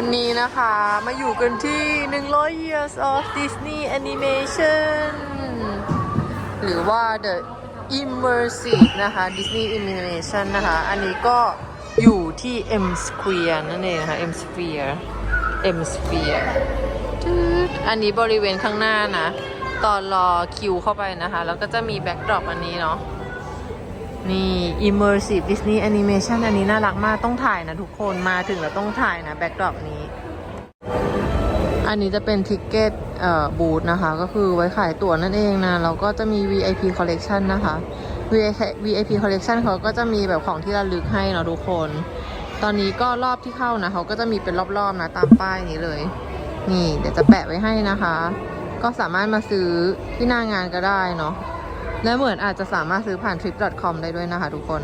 วันนี้นะคะมาอยู่กันที่ 100 years of Disney Animation หรือว่า the immersive นะคะ Disney Animation นะคะ อันนี้ก็อยู่ที่ M Square นั่นเองนะคะ M Sphere M Sphere อันนี้บริเวณข้างหน้านะ ตอนรอคิวเข้าไปนะคะ แล้วก็จะมีแบ็กดรอปอันนี้เนาะ นี่ immersive Disney animation อันนี้น่ารักมากต้องถ่ายนะทุกคนมาถึงแล้วต้องถ่ายนะแบ็กดรอปนี้ อันนี้จะเป็นทิกเก็ตเอ่อบูธนะคะ ก็คือไว้ขายตั๋วนั่นเองนะ แล้วก็จะมี VIP collection นะคะ VIP collection เขาก็จะมีแบบของที่ระลึกให้เนาะทุกคน ตอนนี้ก็รอบที่เข้านะเขาก็จะมีเป็นรอบๆนะตามป้ายนี้เลย นี่เดี๋ยวจะแปะไว้ให้นะคะ ก็สามารถมาซื้อที่หน้างานก็ได้เนาะ และเหมือนอาจจะสามารถซื้อผ่าน trip.com ได้ด้วยนะคะทุกคน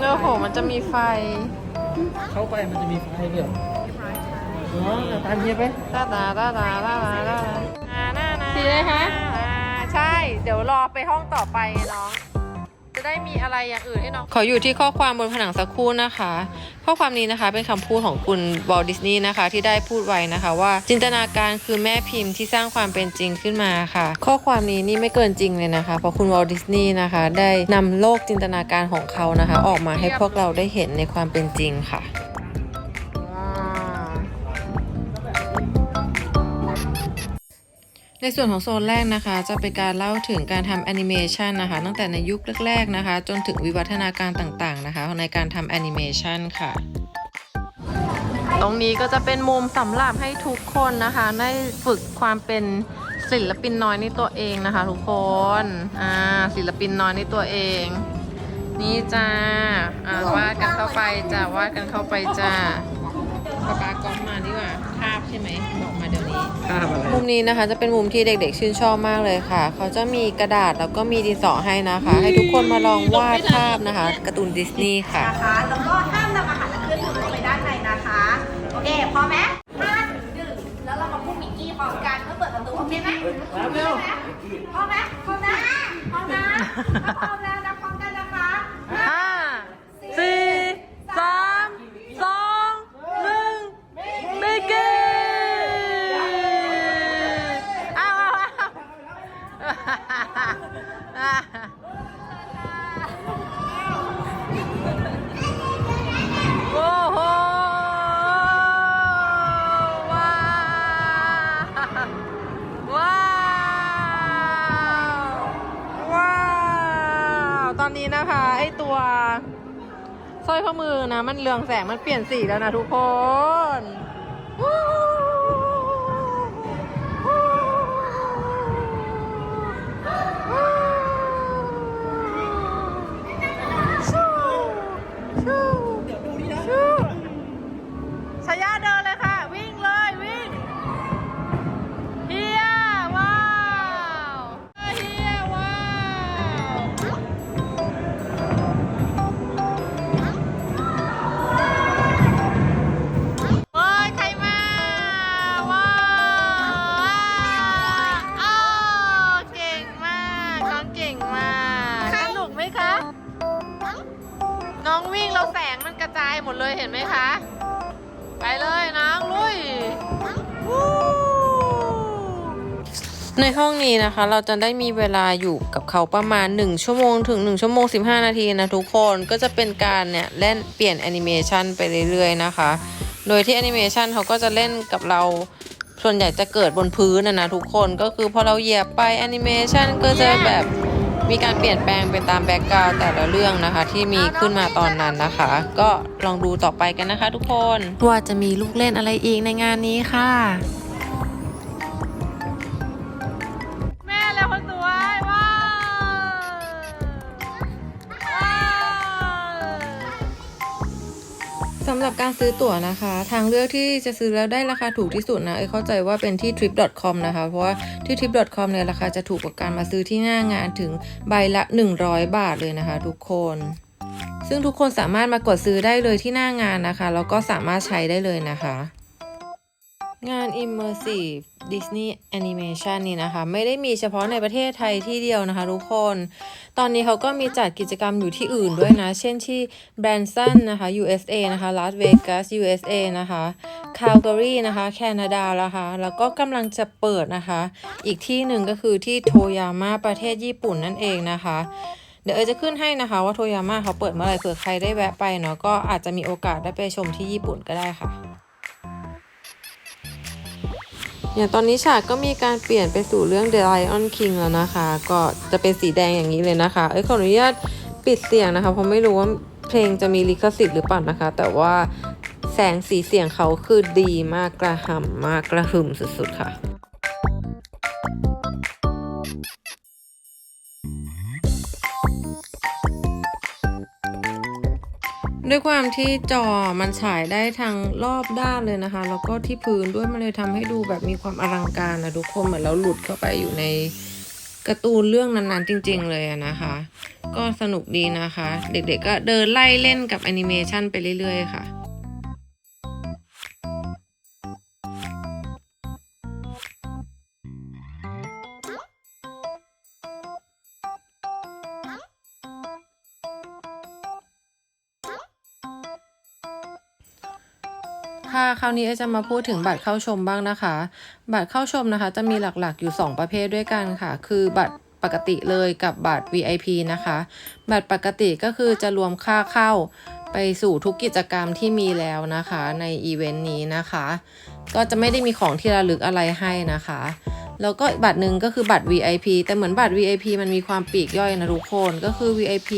โอ้โหมันจะมีไฟ เข้าไปมันจะมีไฟเดียวอ๋อตามเฮียไปตาตาตาตาตาตาตาสีอะไรคะใช่ เดี๋ยวรอไปห้องต่อไปน้อง จะได้มีอะไรอย่างอื่นให้น้อง ขออยู่ที่ข้อความบนผนังสักครู่นะคะ ข้อความนี้นะคะเป็นคำพูดของคุณบอลดิสนีย์นะคะ ที่ได้พูดไว้นะคะ ว่าจินตนาการคือแม่พิมพ์ที่สร้างความเป็นจริงขึ้นมาค่ะ ข้อความนี้นี่ไม่เกินจริงเลยนะคะ เพราะคุณวอลดิสนีย์นะคะ ได้นำโลกจินตนาการของเขานะคะ ออกมาให้พวกเราได้เห็นในความเป็นจริงค่ะ ในส่วนของโซนแรกนะคะ จะเป็นการเล่าถึงการทำแอนิเมชันนะคะ ตั้งแต่ในยุคแรก ๆนะคะ จนถึงวิวัฒนาการต่างๆนะคะ ในการทำแอนิเมชันค่ะ ตรงนี้ก็จะเป็นมุมสำหรับให้ทุกคนนะคะ ได้ฝึกความเป็นศิลปินน้อยในตัวเองนะคะทุกคนอ่าศิลปินน้อยในตัวเอง นี่จ้าอ่าวาดกันเข้าไปจ้าวาดกันเข้าไปจ้าป๊าป๊าก๊อฟมาดีกว่า ใช่ไหมบอกมาเดี๋ยวนี้ข้ามอะไรมุมนี้นะคะ จะเป็นมุมที่เด็กๆ ชื่นชอบมากเลยค่ะ เขาจะมีกระดาษแล้วก็มีดินสอให้นะคะ ให้ทุกคนมาลองวาดภาพนะคะการ์ตูนดิสนีย์ค่ะนะคะแล้วก็ห้ามนำอาหารและเครื่องดื่มเข้าไปด้านในนะคะโอเคพร้อมไหมห้าถึงหนึ่งแล้วเรามาพูดมิกกี้พร้อมกันเมื่อเปิดประตูโอเคไหมรับเร็วพร้อมไหมพร้อมนะพร้อมนะถ้าพร้อมแล้ว สร้อยข้อมือนะ มันเรืองแสงมันเปลี่ยนสีแล้วนะทุกคน ในห้องนี้นะคะ เราจะได้มีเวลาอยู่กับเขาประมาณ 1 ชั่วโมงถึง 1 ชั่วโมง 15 นาทีนะทุกคนก็จะเป็นการเนี่ยเล่นเปลี่ยนแอนิเมชันไปเรื่อยๆนะคะ โดยที่แอนิเมชันเขาก็จะเล่นกับเราส่วนใหญ่จะเกิดบนพื้นนะนะทุกคนก็คือพอเราเหยียบไปแอนิเมชันก็จะแบบมีการเปลี่ยนแปลงไปตามแบ็กกราวแต่ละเรื่องนะคะ ที่มีขึ้นมาตอนนั้นนะคะ ก็ลองดูต่อไปกันนะคะ ทุกคนว่าจะมีลูกเล่นอะไรอีกในงานนี้ค่ะำหรับการซื้อตั๋วนะคะ ทางเลือกที่จะซื้อแล้วได้ราคาถูกที่สุดนะเอ้ยเข้าใจว่าเป็นที่ trip.com นะคะ เพราะว่าที่ trip.com เนี่ยราคาจะถูกกว่าการมาซื้อที่หน้างานถึงใบละ 100 บาทเลยนะคะ ทุกคน ซึ่งทุกคนสามารถมากดซื้อได้เลยที่หน้างานนะคะแล้วก็สามารถใช้ได้เลยนะคะ งาน Immersive Disney Animation นี่นะคะ ไม่ได้มีเฉพาะในประเทศไทยที่เดียวนะคะทุกคน ตอนนี้เขาก็มีจัดกิจกรรมอยู่ที่อื่นด้วยนะ เช่นที่ Branson นะคะ USA นะคะ Las Vegas USA นะคะ Calgary นะคะ แคนาดาแล้วค่ะแล้วก็กำลังจะเปิดนะคะ อีกที่หนึ่งก็คือที่โทยาม่าประเทศญี่ปุ่นนั่นเองนะคะเดี๋ยวเอจะขึ้นให้นะคะว่าโทยาม่าเขาเปิดเมื่อไหร่เผื่อใครได้แวะไปเนาะก็อาจจะมีโอกาสได้ไปชมที่ญี่ปุ่นก็ได้ค่ะ อย่างตอนนี้ฉากก็มีการเปลี่ยนไปสู่เรื่อง The Lion King แล้วนะคะ ก็จะเป็นสีแดงอย่างนี้เลยนะคะ เอ้ยขออนุญาตปิดเสียงนะคะ เพราะไม่รู้ว่าเพลงจะมีลิขสิทธิ์หรือเปล่านะคะ แต่ว่าแสงสีเสียงเขาคือดีมากกระหำมากกระหึ่มสุดๆค่ะ ด้วยความที่จอมันฉายได้ทางรอบด้านเลยนะคะ แล้วก็ที่พื้นด้วยมันเลยทำให้ดูแบบมีความอลังการนะทุกคนเหมือนเราหลุดเข้าไปอยู่ในการ์ตูนเรื่องนั้นๆจริง ๆ เลยนะคะ ก็สนุกดีนะคะ เด็กๆก็เดินไล่เล่นกับแอนิเมชันไปเรื่อยๆค่ะ คราวนี้เอจะมาพูดถึงบัตรเข้าชมบ้างนะคะ บัตรเข้าชมนะคะ จะมีหลักๆอยู่ 2 ประเภทด้วยกันค่ะ คือบัตรปกติเลยกับบัตร VIP นะคะ บัตรปกติก็คือจะรวมค่าเข้าไปสู่ทุกกิจกรรมที่มีแล้วนะคะในอีเวนต์นี้นะคะ ก็จะไม่ได้มีของที่ระลึกอะไรให้นะคะ แล้วก็อีกบัตรหนึ่งก็คือบัตร VIP แต่เหมือนบัตร VIP มันมีความปีกย่อยนะทุกคนก็คือ VIP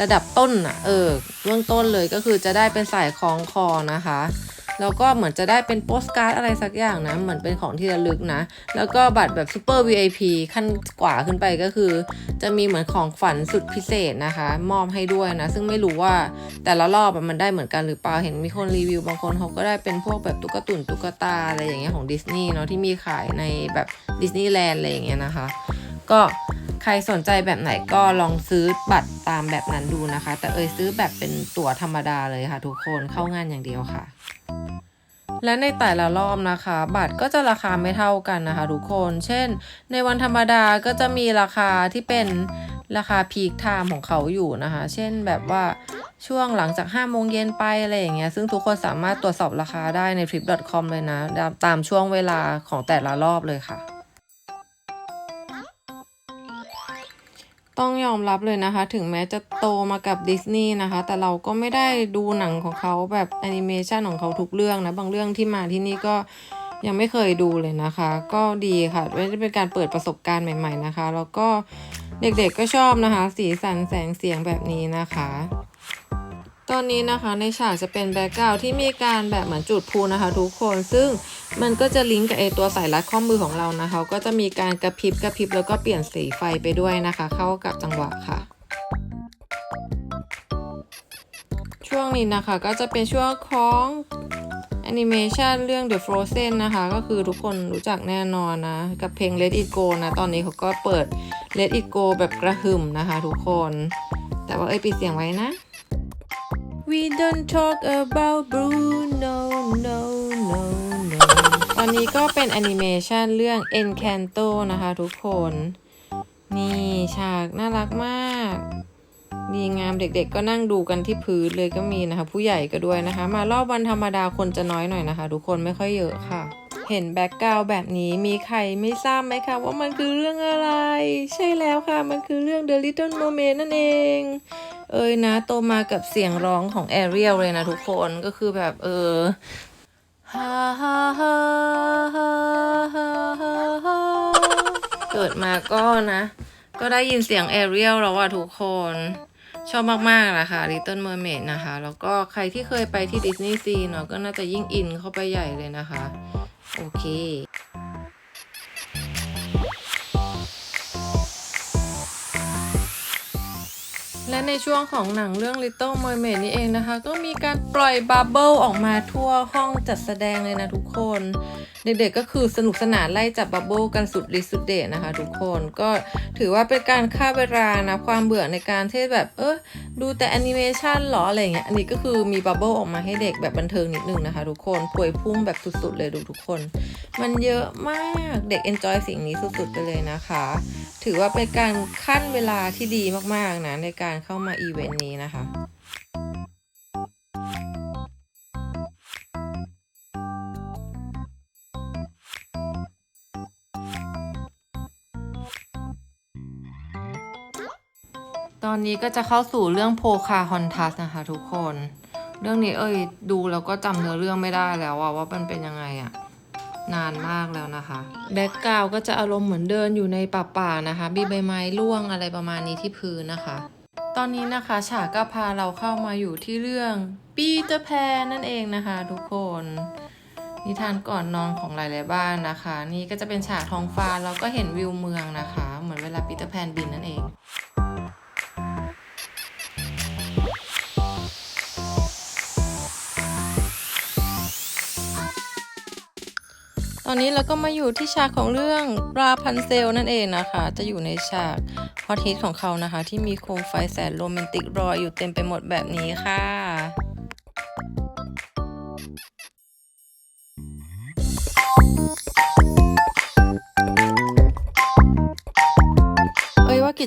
ระดับต้นอะเออเบื้องต้นเลยก็คือจะได้เป็นสายคล้องคอนะคะ แล้วก็เหมือนจะได้เป็นโปสการ์ดอะไรสักอย่างนะ เหมือนเป็นของที่ระลึกนะ แล้วก็บัตรแบบซูเปอร์ VIP ขั้นกว่าขึ้นไปก็คือ จะมีเหมือนของฝันสุดพิเศษนะคะ มอบให้ด้วยนะ ซึ่งไม่รู้ว่าแต่ละรอบมันได้เหมือนกันหรือเปล่า เห็นมีคนรีวิวบางคนเขาก็ได้เป็นพวกแบบตุ๊กตุนตุ๊กตาอะไรอย่างเงี้ยของดิสนีย์เนาะที่มีขายในแบบดิสนีย์แลนด์อะไรอย่างเงี้ยนะคะ ก็ใครสนใจแบบไหนก็ลองซื้อบัตรตามแบบนั้นดูนะคะ แต่เอยซื้อแบบเป็นตั๋วธรรมดาเลยค่ะทุกคนเข้างานอย่างเดียวค่ะ และในแต่ละรอบนะคะ บัตรก็จะราคาไม่เท่ากันนะคะทุกคน เช่น ในวันธรรมดาก็จะมีราคาที่เป็นราคาพีคไทม์ของเขาอยู่นะคะ เช่นแบบว่าช่วงหลังจาก5โมงเย็นไปอะไรอย่างเงี้ย ซึ่งทุกคนสามารถตรวจสอบราคาได้ใน trip.com เลยนะ ตามช่วงเวลาของแต่ละรอบเลยค่ะ ต้องยอมรับเลยนะคะ ถึงแม้จะโตมากับดิสนีย์นะคะ แต่เราก็ไม่ได้ดูหนังของเขาแบบแอนิเมชันของเขาทุกเรื่องนะ บางเรื่องที่มาที่นี่ก็ยังไม่เคยดูเลยนะคะ ก็ดีค่ะไม่ได้เป็นการเปิดประสบการณ์ใหม่ ๆนะคะ แล้วก็เด็กๆก็ชอบนะคะ สีสันแสงเสียงแบบนี้นะคะ ตอนนี้นะคะในฉากจะเป็นแบ็กกราวที่มีการแบบเหมือนจุดพลุนะคะทุกคนซึ่งมันก็จะลิงก์กับไอตัวสายรัดข้อมือของเรานะคะ ก็จะมีการกระพริบกระพริบแล้วก็เปลี่ยนสีไฟไปด้วยนะคะ เข้ากับจังหวะค่ะ ช่วงนี้นะคะก็จะเป็นช่วงของแอนิเมชันเรื่อง The Frozen นะคะ ก็คือทุกคนรู้จักแน่นอนนะ กับเพลง Let It Go นะ ตอนนี้เขาก็เปิด Let It Go แบบกระหึ่มนะคะทุกคน แต่ว่าเอ้ยปิดเสียงไว้นะ We don't talk about Bruno no no no ตอนนี้ก็เป็นแอนิเมชันเรื่อง Encanto นะคะทุกคน นี่ฉากน่ารักมากดีงามเด็กๆ ก็นั่งดูกันที่พื้นเลยก็มีนะคะ ผู้ใหญ่ก็ด้วยนะคะ มารอบวันธรรมดาคนจะน้อยหน่อยนะคะ ทุกคนไม่ค่อยเยอะค่ะ เห็นแบ็กกราวแบบนี้มีใครไม่ทราบไหมคะ ว่ามันคือเรื่องอะไร ใช่แล้วค่ะ มันคือเรื่อง The Little Mermaid นั่นเอง เอ้ยนะโตมากับเสียงร้องของแอเรียลเลยนะทุกคนก็คือแบบเออฮ่าฮ่าฮ่าฮ่าฮ่าฮ่าเกิดมาก็นะ ก็ได้ยินเสียงแอเรียลแล้วอะทุกคนชอบมากๆนะคะ Little Mermaid นะคะ แล้วก็ใครที่เคยไปที่ดิสนีย์ซีเนาะก็น่าจะยิ่งอินเข้าไปใหญ่เลยนะคะ โอเค และในช่วงของหนังเรื่อง Little Mermaid นี่เองนะคะ ก็มีการปล่อยบับเบิลออกมาทั่วห้องจัดแสดงเลยนะทุกคน เด็กๆก็คือสนุกสนานไล่จับบับเบิลกันสุดฤทธิ์สุดเดชนะคะทุกคนก็ถือว่าเป็นการฆ่าเวลานะความเบื่อในการที่แบบเออดูแต่แอนิเมชันหรออะไรเงี้ยอันนี้ก็คือมีบับเบิลออกมาให้เด็กแบบบันเทิงนิดนึงนะคะทุกคนพวยพุ่งแบบสุดๆเลยดูทุกคน มันเยอะมากเด็กเอนจอยสิ่งนี้สุดๆไปเลยนะคะ ถือว่าเป็นการขั้นเวลาที่ดีมากๆนะในการเข้ามาอีเวนต์นี้นะคะ ตอนนี้ก็จะเข้าสู่เรื่องโพคาฮอนทัสนะคะทุกคน เรื่องนี้เอ้ยดูแล้วก็จำเนื้อเรื่องไม่ได้แล้วอะว่ามันเป็นยังไงอะนานมากแล้วนะคะ แบ็กกราวก็จะอารมณ์เหมือนเดินอยู่ในป่าป่านะคะมีใบไม้ร่วงอะไรประมาณนี้ที่พื้นนะคะ ตอนนี้นะคะฉากก็พาเราเข้ามาอยู่ที่เรื่องปีเตอร์แพนนั่นเองนะคะทุกคน นิทานก่อนนอนของหลายๆบ้านนะคะ นี่ก็จะเป็นฉากท้องฟ้าเราก็เห็นวิวเมืองนะคะ เหมือนเวลาปีเตอร์แพนบินนั่นเอง อนนี้เราก็มาอยู่ที่ฉากของเรื่องราพันเซลนั่นเองนะคะ จะอยู่ในฉากฮอตฮิตของเขานะคะ ที่มีโคมไฟแสนโรแมนติกรอยอยู่เต็มไปหมดแบบนี้ค่ะ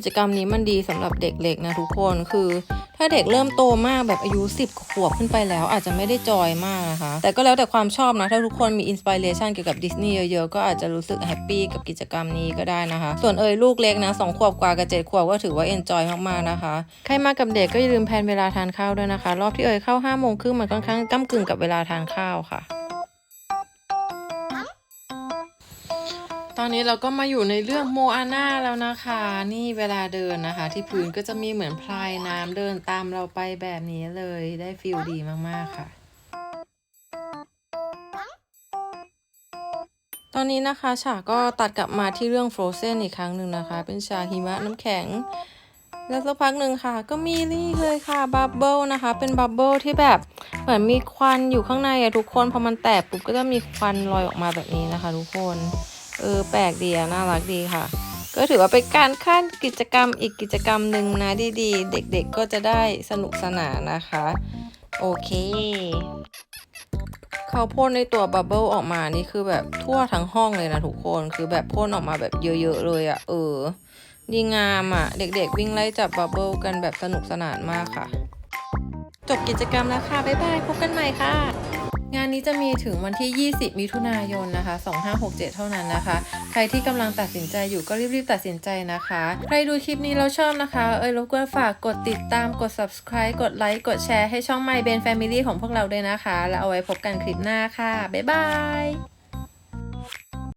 จกรรมนี้มันดีสำหรับเด็กเล็กนะทุกคนคือ ถ้าเด็กเริ่มโตมากแบบอายุ 10 ขวบขึ้นไปแล้ว อาจจะไม่ได้จอยมากนะคะ แต่ก็แล้วแต่ความชอบนะ ถ้าทุกคนมีอินสปิเรชันเกี่ยวกับดิสนีย์เยอะๆ ก็อาจจะรู้สึกแฮปปี้กับกิจกรรมนี้ก็ได้นะคะ ส่วนเอ้ยลูกเล็กนะสองขวบกว่ากับเจ็ดขวบก็ถือว่าเอนจอยมากๆนะคะ ใครมากับเด็กก็อย่าลืมแพลนเวลาทานข้าวด้วยนะคะ รอบที่เอ้ยเข้า5้าโมงครึ่งมันค่อนข้างก้ากึ่งกับเวลาทานข้าวค่ะ ตอนนี้เราก็มาอยู่ในเรื่องโมอาน่าแล้วนะคะ นี่เวลาเดินนะคะ ที่พื้นก็จะมีเหมือนพลายน้ำเดินตามเราไปแบบนี้เลยได้ฟิลดีมากๆค่ะ ตอนนี้นะคะฉากก็ตัดกลับมาที่เรื่อง Frozen อีกครั้งหนึ่งนะคะ เป็นฉากหิมะน้ำแข็ง แล้วสักพักหนึ่งค่ะ ก็มีนี่เลยค่ะบับเบิลนะคะ เป็นบับเบิลที่แบบเหมือนมีควันอยู่ข้างในอะทุกคนพอมันแตกปุ๊บก็จะมีควันลอยออกมาแบบนี้นะคะ ทุกคน เออแปลกดีอะน่ารักดีค่ะ ก็ถือว่าเป็นการขั้นกิจกรรมอีกกิจกรรมหนึ่งนะดีๆ เด็กๆก็จะได้สนุกสนานนะคะ โอเคเขาพ่นในตัวบับเบิลออกมานี่คือแบบทั่วทั้งห้องเลยนะทุกคนคือแบบพ่นออกมาแบบเยอะๆเลยอะ่ะ เออ ดีงามอะ่ะ เด็กๆวิ่งไล่จับบับเบิลกันแบบสนุกสนานมากค่ะ จบกิจกรรมแล้วค่ะ บ๊ายบาย พบกันใหม่ค่ะ งานนี้จะมีถึงวันที่ 20 มิถุนายนนะคะ 2567 เท่านั้นนะคะ ใครที่กำลังตัดสินใจอยู่ก็รีบๆตัดสินใจนะคะ ใครดูคลิปนี้แล้วชอบนะคะ เอ้ยรบกวนฝากกดติดตาม กด subscribe กดไลค์ กดแชร์ให้ช่อง My Ben Family ของพวกเราด้วยนะคะ แล้วเอาไว้พบกันคลิปหน้าค่ะ บ๊ายบาย